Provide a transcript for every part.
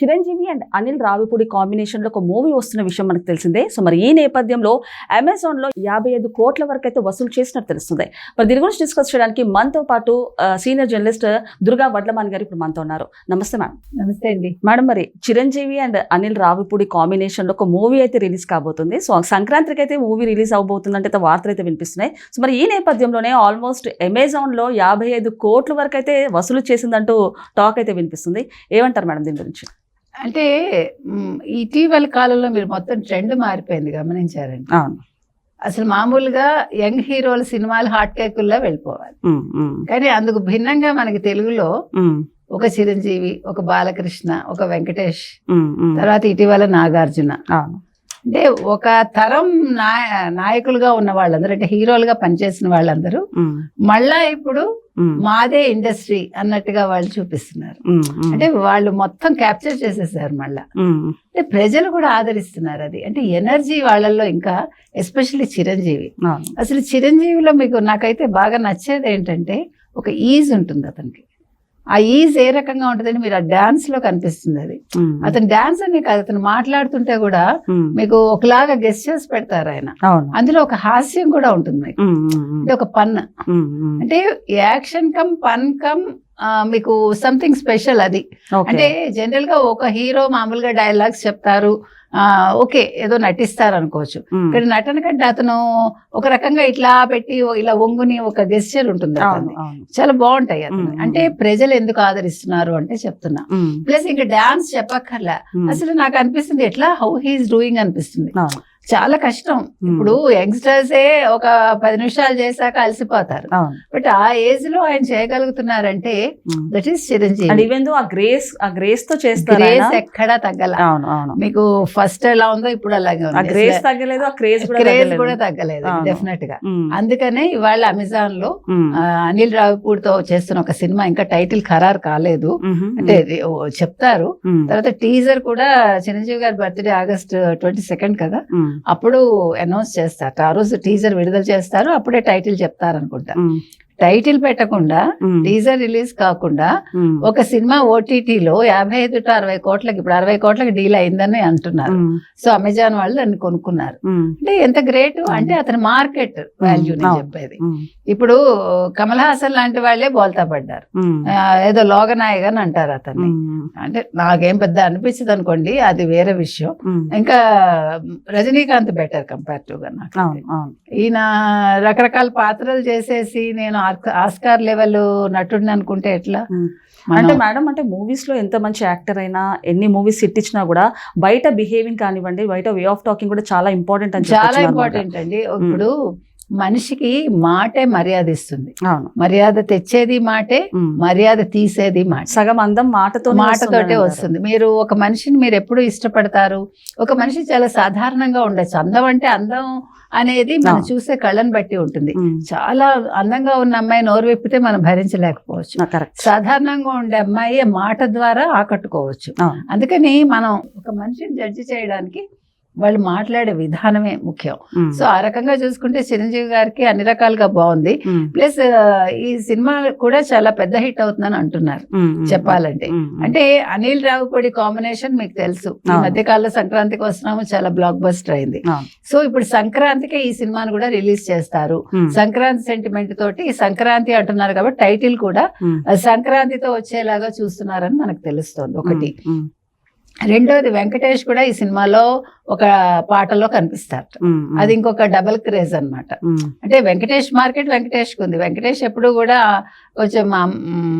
Chiranjeevi and Anil Ravipudi కాంబినేషన్లో ఒక movie వస్తున్న విషయం మనకు తెలిసిందే. సో మరి ఈ నేపథ్యంలో అమెజాన్లో యాభై ఐదు కోట్ల వరకు అయితే వసూలు చేసినట్టు తెలుస్తుంది. మరి దీని గురించి డిస్కస్ చేయడానికి మనతో పాటు సీనియర్ జర్నలిస్ట్ దుర్గా వడ్లమాన్ గారు ఇప్పుడు మనతో ఉన్నారు. నమస్తే మేడం నమస్తే అండి. మేడం మరి చిరంజీవి అండ్ అనిల్ రావిపూడి కాంబినేషన్లో ఒక మూవీ అయితే రిలీజ్ కాబోతుంది. సో సంక్రాంతికి అయితే మూవీ రిలీజ్ అవబోతుందంటే అయితే వార్తలు అయితే వినిపిస్తున్నాయి. సో మరి ఈ నేపథ్యంలోనే ఆల్మోస్ట్ అమెజాన్లో యాభై ఐదు కోట్ల వరకు అయితే వసూలు చేసిందంటూ టాక్ అయితే వినిపిస్తుంది. ఏమంటారు మేడం దీని గురించి? అంటే ఇటీవల కాలంలో మీరు మొత్తం ట్రెండ్ మారిపోయింది గమనించారండి. అవును. అసలు మామూలుగా యంగ్ హీరోల సినిమాలు హాట్ కేకుల్లో వెళ్ళిపోవాలి. కానీ అందుకు భిన్నంగా మనకి తెలుగులో ఒక చిరంజీవి ఒక బాలకృష్ణ ఒక వెంకటేష్. తర్వాత ఇటీవల నాగార్జున. అవును. అంటే ఒక తరం నాయ నాయకులుగా ఉన్న వాళ్ళందరూ అంటే హీరోలుగా పనిచేసిన వాళ్ళందరూ మళ్ళా ఇప్పుడు మాదే ఇండస్ట్రీ అన్నట్టుగా వాళ్ళు చూపిస్తున్నారు. అంటే వాళ్ళు మొత్తం క్యాప్చర్ చేసేసారు మళ్ళా. అంటే ప్రజలు కూడా ఆదరిస్తున్నారు అది. అంటే ఎనర్జీ వాళ్ళల్లో ఇంకా ఎస్పెషల్లీ చిరంజీవి. అసలు చిరంజీవిలో మీకు నాకైతే బాగా నచ్చేది ఏంటంటే ఒక ఈజ్ ఉంటుంది అతనికి. ఆ ఈజ్ ఏ రకంగా ఉంటుందని మీరు ఆ డాన్స్లో కనిపిస్తుంది అది. అతను డాన్స్ అనే కాదు అతను మాట్లాడుతుంటే కూడా మీకు ఒకలాగా గెస్టర్స్ పెడతారు ఆయన. అందులో ఒక హాస్యం కూడా ఉంటుంది మీకు. అంటే ఒక పన్. అంటే యాక్షన్ కమ్ పన్ కమ్ మీకు సంథింగ్ స్పెషల్ అది. అంటే జనరల్గా ఒక హీరో మామూలుగా డైలాగ్స్ చెప్తారు. ఓకే ఏదో నటిస్తారు అనుకోవచ్చు ఇక్కడ నటన కంటే అతను ఒక రకంగా ఇట్లా పెట్టి ఇలా ఒంగుని ఒక గెస్చర్ ఉంటుంది చాలా బాగుంటాయి అతను. అంటే ప్రజలు ఎందుకు ఆదరిస్తున్నారు అంటే చెప్తున్నా. ప్లస్ ఇంకా డాన్స్ చెప్పక్కర్లా. అసలు నాకు అనిపిస్తుంది ఎట్లా? హౌ హీస్ డూయింగ్ అనిపిస్తుంది. చాలా కష్టం. ఇప్పుడు యంగ్స్టర్స్ ఏ ఒక పది నిమిషాలు చేశాక అలసిపోతారు. బట్ ఆ ఏజ్లో ఆయన చేయగలుగుతున్నారంటే. That is Chiranjeevi. ఈవెన్ ఆ గ్రేస్ ఆ గ్రేస్తో చేస్తారు గ్రేస్. ఎక్కడా తగ్గల. మీకు ఫస్ట్ ఎలా ఉందో ఇప్పుడు అలాగే ఉంది. గ్రేస్ తగ్గలేదు ఆ క్రేజ్ కూడా క్రేజ్ తగ్గలేదు. కూడా తగ్గలేదు. డెఫినెట్గా అందుకనే ఇవాళ అమెజాన్లో అనిల్ రావిపూడితో చేస్తున్న ఒక సినిమా ఇంకా టైటిల్ ఖరారు కాలేదు. అంటే చెప్తారు. తర్వాత టీజర్ కూడా చిరంజీవి గారి బర్త్డే ఆగస్ట్ ట్వంటీ సెకండ్ కదా. అప్పుడు అనౌన్స్ చేస్తారు. ఆ రోజు టీజర్ విడుదల చేస్తారు. అప్పుడే టైటిల్ చెప్తారు అనుకుంటా టైటిల్ పెట్టకుండా టీజర్ రిలీజ్ కాకుండా ఒక సినిమా ఓటీటీలో యాభై ఐదు టు అరవై కోట్లకి ఇప్పుడు అరవై కోట్లకి డీల్ అయిందని అంటున్నారు. సో అమెజాన్ వాళ్ళు దాన్ని కొనుక్కున్నారు. అంటే ఎంత గ్రేట్ అంటే అతని మార్కెట్ వాల్యూ. చెప్పేది. ఇప్పుడు కమల్ హాసన్ లాంటి వాళ్ళే బోల్తా పడ్డారు. ఏదో లోగనాయక్ అని అంటారు అతన్ని. అంటే నాకేం పెద్ద అనిపించదు అనుకోండి అది వేరే విషయం. ఇంకా రజనీకాంత్ బెటర్ కంపారిటివ్గా నాకు ఈయన రకరకాల పాత్రలు చేసేసి నేను ఆస్కార్ లెవెల్ నటుడిని అనుకుంటే ఎట్లా? అంటే మేడం అంటే మూవీస్లో ఎంత మంచి యాక్టర్ అయినా ఎన్ని మూవీస్ హిట్ ఇచ్చినా కూడా బయట బిహేవింగ్ కానివ్వండి బయట వే ఆఫ్ టాకింగ్ కూడా చాలా ఇంపార్టెంట్ అని చాలా. ఇంపార్టెంట్ అండి. ఇప్పుడు మనిషికి మాటే మర్యాద ఇస్తుంది. మర్యాద తెచ్చేది మాటే. మర్యాద తీసేది మాట. సగం అందం మాటతో మాటతోటే వస్తుంది. మీరు ఒక మనిషిని మీరు ఎప్పుడు ఇష్టపడతారు? ఒక మనిషి చాలా సాధారణంగా ఉండొచ్చు. అందం అంటే అందం అనేది మనం. చూసే కళ్ళని బట్టి ఉంటుంది. చాలా అందంగా ఉన్న అమ్మాయి నోరు విప్పితే మనం భరించలేకపోవచ్చు. సాధారణంగా ఉండే అమ్మాయి మాట ద్వారా ఆకట్టుకోవచ్చు. అందుకని మనం ఒక మనిషిని జడ్జి చేయడానికి వాళ్ళు మాట్లాడే విధానమే ముఖ్యం. సో ఆ రకంగా చూసుకుంటే చిరంజీవి గారికి అన్ని రకాలుగా బాగుంది. ప్లస్ ఈ సినిమా కూడా చాలా పెద్ద హిట్ అవుతుందని అంటున్నారు. చెప్పాలంటే. అంటే అనిల్ రావుపూడి కాంబినేషన్ మీకు తెలుసు ఈ. మధ్య కాలంలో సంక్రాంతికి వస్తున్నాము చాలా బ్లాక్ బస్టర్ అయింది. సో ఇప్పుడు సంక్రాంతికి ఈ సినిమాను కూడా రిలీజ్ చేస్తారు. సంక్రాంతి సెంటిమెంట్ తోటి సంక్రాంతి అంటున్నారు కాబట్టి టైటిల్ కూడా సంక్రాంతితో వచ్చేలాగా చూస్తున్నారని మనకు తెలుస్తోంది ఒకటి. రెండోది వెంకటేష్ కూడా ఈ సినిమాలో ఒక పాటలో కనిపిస్తారు ఉమ్. ఉమ్. అది ఇంకొక డబుల్ క్రేజ్ అన్నమాట ఉమ్. అంటే వెంకటేష్ మార్కెట్ వెంకటేష్ ఉంది వెంకటేష్ ఎప్పుడు కూడా కొంచెం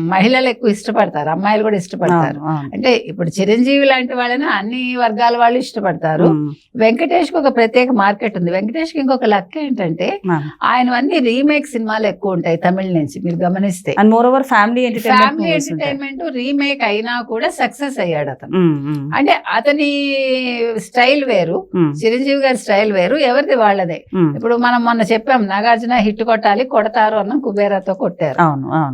మహిళలు ఎక్కువ ఇష్టపడతారు అమ్మాయిలు కూడా ఇష్టపడతారు. అంటే ఇప్పుడు చిరంజీవి లాంటి వాళ్ళని అన్ని వర్గాల వాళ్ళు ఇష్టపడతారు ఉమ్. వెంకటేష్కి ఒక ప్రత్యేక మార్కెట్ ఉంది వెంకటేష్కి ఇంకొక లక్ ఏంటంటే. ఆయనవన్నీ రీమేక్ సినిమాలు ఎక్కువ ఉంటాయి తమిళ నుంచి మీరు గమనిస్తే and more over family entertainment family entertainment remake అయినా కూడా సక్సెస్ అయ్యాడు అతను. అంటే అతని స్టైల్ వేరు చిరంజీవి గారి స్టైల్ వేరు ఎవరిది వాళ్ళదే ఇప్పుడు మనం మొన్న చెప్పాం నాగార్జున హిట్ కొట్టాలి కొడతారు అన్న కుబేరాతో కొట్టారు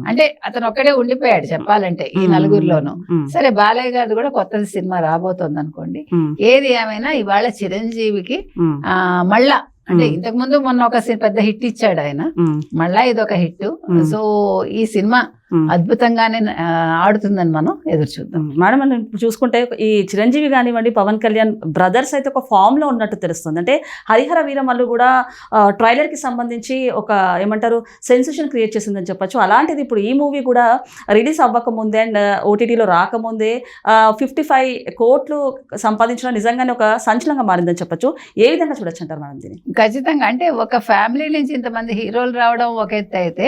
అంటే అతను ఒక్కడే ఉండిపోయాడు చెప్పాలంటే ఈ. నలుగురిలోను. సరే బాలయ్య గారిది కూడా కొత్తది సినిమా రాబోతోంది అనుకోండి. ఏది ఏమైనా ఇవాళ చిరంజీవికి. ఆ మళ్ళా అంటే. ఇంతకు ముందు మొన్న ఒక పెద్ద హిట్ ఇచ్చాడు ఆయన. మళ్ళా ఇది ఒక హిట్. సో ఈ సినిమా. అద్భుతంగానే ఆడుతుందని మనం ఎదురు చూద్దాం. మేడం మనం చూసుకుంటే ఈ చిరంజీవి కానివ్వండి పవన్ కళ్యాణ్ బ్రదర్స్ అయితే ఒక ఫామ్లో ఉన్నట్టు తెలుస్తుంది. అంటే హరిహర వీరమల్లు కూడా ట్రైలర్కి సంబంధించి ఒక ఏమంటారు సెన్సేషన్ క్రియేట్ చేసిందని చెప్పొచ్చు. అలాంటిది ఇప్పుడు ఈ మూవీ కూడా రిలీజ్ అవ్వక ముందే అండ్ ఓటీటీలో రాకముందే ఫిఫ్టీ ఫైవ్ కోట్లు సంపాదించడం నిజంగానే ఒక సంచలనంగా మారిందని చెప్పొచ్చు. ఏ విధంగా చూడొచ్చు అంటారు మేడం దీన్ని? ఖచ్చితంగా. అంటే ఒక ఫ్యామిలీ నుంచి ఇంతమంది హీరోలు రావడం ఒక ఎత్తు అయితే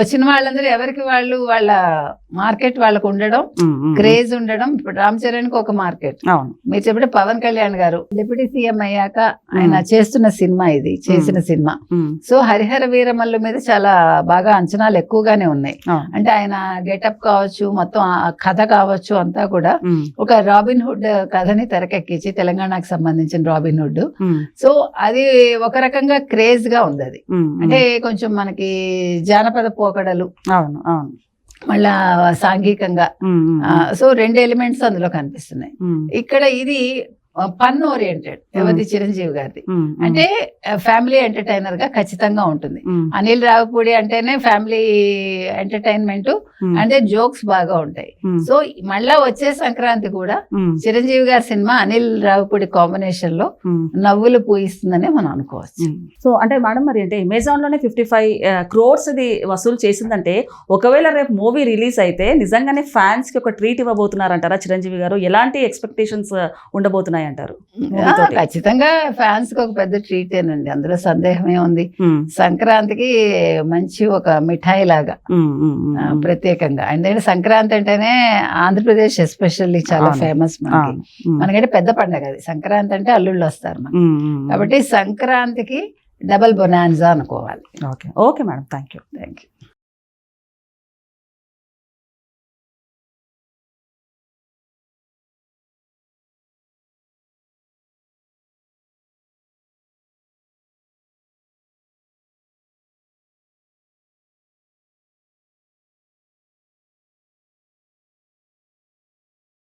వచ్చిన వాళ్ళందరూ ఎవరికి వాళ్ళు వాళ్ళ మార్కెట్ వాళ్ళకు ఉండడం క్రేజ్ ఉండడం ఇప్పుడు రామ్ చరణ్కి ఒక మార్కెట్. అవును. మీరు చెప్పిన పవన్ కళ్యాణ్ గారు డిప్యూటీ సీఎం అయ్యాక ఆయన చేస్తున్న సినిమా ఇది చేసిన సినిమా. సో హరిహర వీరమల్లు మీద చాలా బాగా అంచనాలు ఎక్కువగానే ఉన్నాయి. అంటే ఆయన గెటప్ కావచ్చు మొత్తం కథ కావచ్చు అంతా కూడా ఒక రాబిన్ హుడ్ కథని తెరకెక్కించి తెలంగాణకు సంబంధించిన రాబిన్ హుడ్. సో అది ఒక రకంగా క్రేజ్గా ఉంది అది. అంటే కొంచెం మనకి జానపద పోకడలు అవును అవును. మళ్ళా సాంఘికంగా. సో రెండు ఎలిమెంట్స్ అందులో కనిపిస్తున్నాయి. ఇక్కడ ఇది పన్ ఓరియంటెడ్ ఎవరిది చిరంజీవి గారిది. అంటే ఫ్యామిలీ ఎంటర్టైనర్గా ఖచ్చితంగా ఉంటుంది. అనిల్ రావిపూడి అంటేనే ఫ్యామిలీ ఎంటర్టైన్మెంట్ అంటే జోక్స్ బాగా ఉంటాయి. సో మళ్ళా వచ్చే సంక్రాంతి కూడా చిరంజీవి గారి సినిమా అనిల్ రావిపూడి కాంబినేషన్లో. నవ్వులు పూయిస్తుందనే మనం అనుకోవచ్చు. సో అంటే మేడం మరి అంటే అమెజాన్లోనే ఫిఫ్టీ ఫైవ్ క్రోర్స్ ఇది వసూలు చేసిందంటే ఒకవేళ రేపు మూవీ రిలీజ్ అయితే నిజంగానే ఫ్యాన్స్కి ఒక ట్రీట్ ఇవ్వబోతున్నారంటారా చిరంజీవి గారు? ఎలాంటి ఎక్స్పెక్టేషన్స్ ఉండబోతున్నాయి? అంటారు ఆ, ఖచ్చితంగా ఫ్యాన్స్కి ఒక పెద్ద ట్రీట్ ఏనండి. అందులో సందేహమే ఉంది. సంక్రాంతికి మంచి ఒక మిఠాయి లాగా. ప్రత్యేకంగా. ఎందుకంటే సంక్రాంతి అంటేనే ఆంధ్రప్రదేశ్ ఎస్పెషల్లీ చాలా. ఫేమస్ మనకి. మనకంటే పెద్ద పండగ అది. సంక్రాంతి అంటే అల్లుళ్ళు వస్తారు కాబట్టి సంక్రాంతికి డబల్ బొనాన్జా అనుకోవాలి. Okay. Okay madam. Thank you thank you